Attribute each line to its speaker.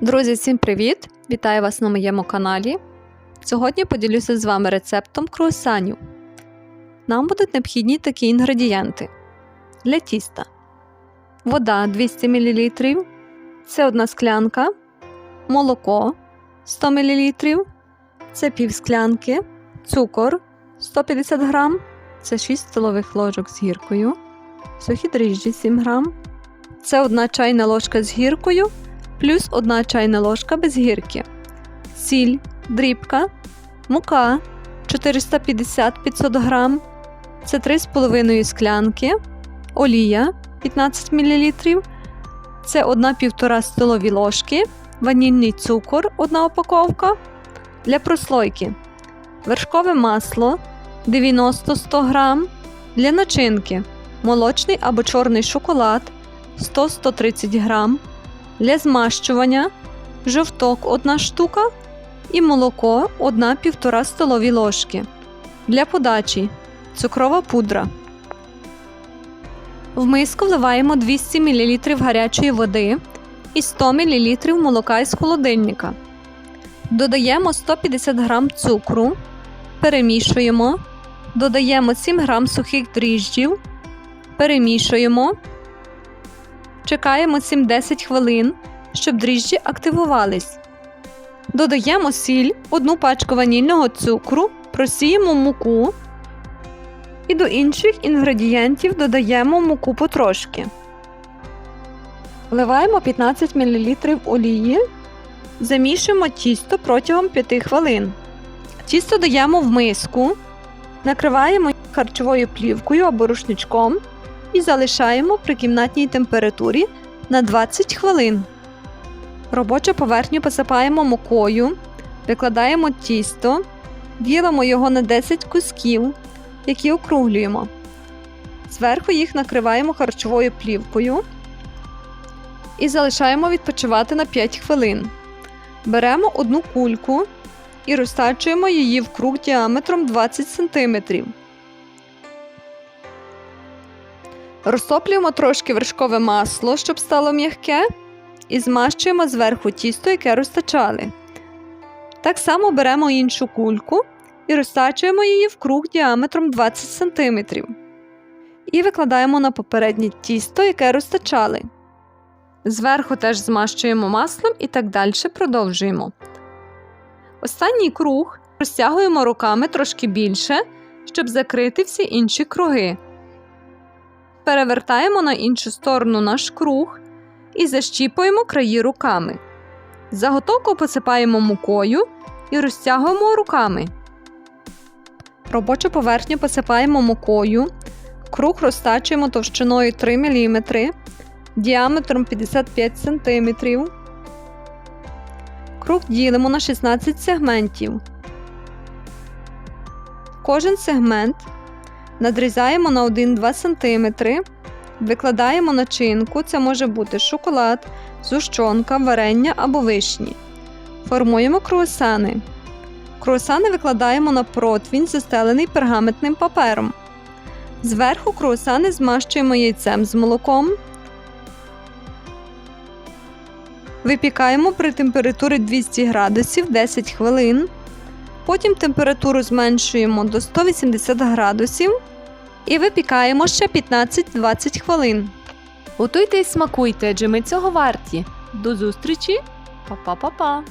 Speaker 1: Друзі, всім привіт! Вітаю вас на моєму каналі. Сьогодні поділюся з вами рецептом круасанів. Нам будуть необхідні такі інгредієнти для тіста: вода 200 мл, це одна склянка, молоко 100 мл, це пів склянки, цукор 150 г, це 6 столових ложок з гіркою, сухі дріжджі 7 г, це одна чайна ложка з гіркою плюс 1 чайна ложка без гірки, сіль, дрібка, мука 450-500 г, це 3,5 склянки, олія 15 мл, це 1,5 столові ложки, ванільний цукор 1 упаковка. Для прослойки, вершкове масло 90-100 г, для начинки, молочний або чорний шоколад 100-130 г, для змащування жовток 1 штука і молоко 1-1,5 столові ложки. Для подачі цукрова пудра. В миску вливаємо 200 мл гарячої води і 100 мл молока із холодильника. Додаємо 150 г цукру, перемішуємо, додаємо 7 г сухих дріжджів, перемішуємо. Чекаємо 7-10 хвилин, щоб дріжджі активувались. Додаємо сіль, одну пачку ванільного цукру, просіємо муку і до інших інгредієнтів додаємо муку потрошки. Вливаємо 15 мл олії, замішуємо тісто протягом 5 хвилин. Тісто даємо в миску, накриваємо харчовою плівкою або рушничком і залишаємо при кімнатній температурі на 20 хвилин. Робочу поверхню посипаємо мукою, викладаємо тісто, ділимо його на 10 кусків, які округлюємо. Зверху їх накриваємо харчовою плівкою і залишаємо відпочивати на 5 хвилин. Беремо одну кульку і розтачуємо її в круг діаметром 20 см. Розтоплюємо трошки вершкове масло, щоб стало м'яке, і змащуємо зверху тісто, яке розтачали. Так само беремо іншу кульку і розтачуємо її в круг діаметром 20 см. І викладаємо на попереднє тісто, яке розтачали. Зверху теж змащуємо маслом і так далі продовжуємо. Останній круг розтягуємо руками трошки більше, щоб закрити всі інші круги. Перевертаємо на іншу сторону наш круг і защіпуємо краї руками. Заготовку посипаємо мукою і розтягуємо руками. Робочу поверхню посипаємо мукою, круг розтачуємо товщиною 3 мм, діаметром 55 см. Круг ділимо на 16 сегментів. Кожен сегмент надрізаємо на 1-2 см, викладаємо начинку, це може бути шоколад, зущонка, варення або вишні. Формуємо круасани. Круасани викладаємо на противінь, застелений пергаментним папером. Зверху круасани змащуємо яйцем з молоком. Випікаємо при температурі 200 градусів 10 хвилин. Потім температуру зменшуємо до 180 градусів і випікаємо ще 15-20 хвилин.
Speaker 2: Готуйте і смакуйте, адже ми цього варті. До зустрічі! Па-па-па-па!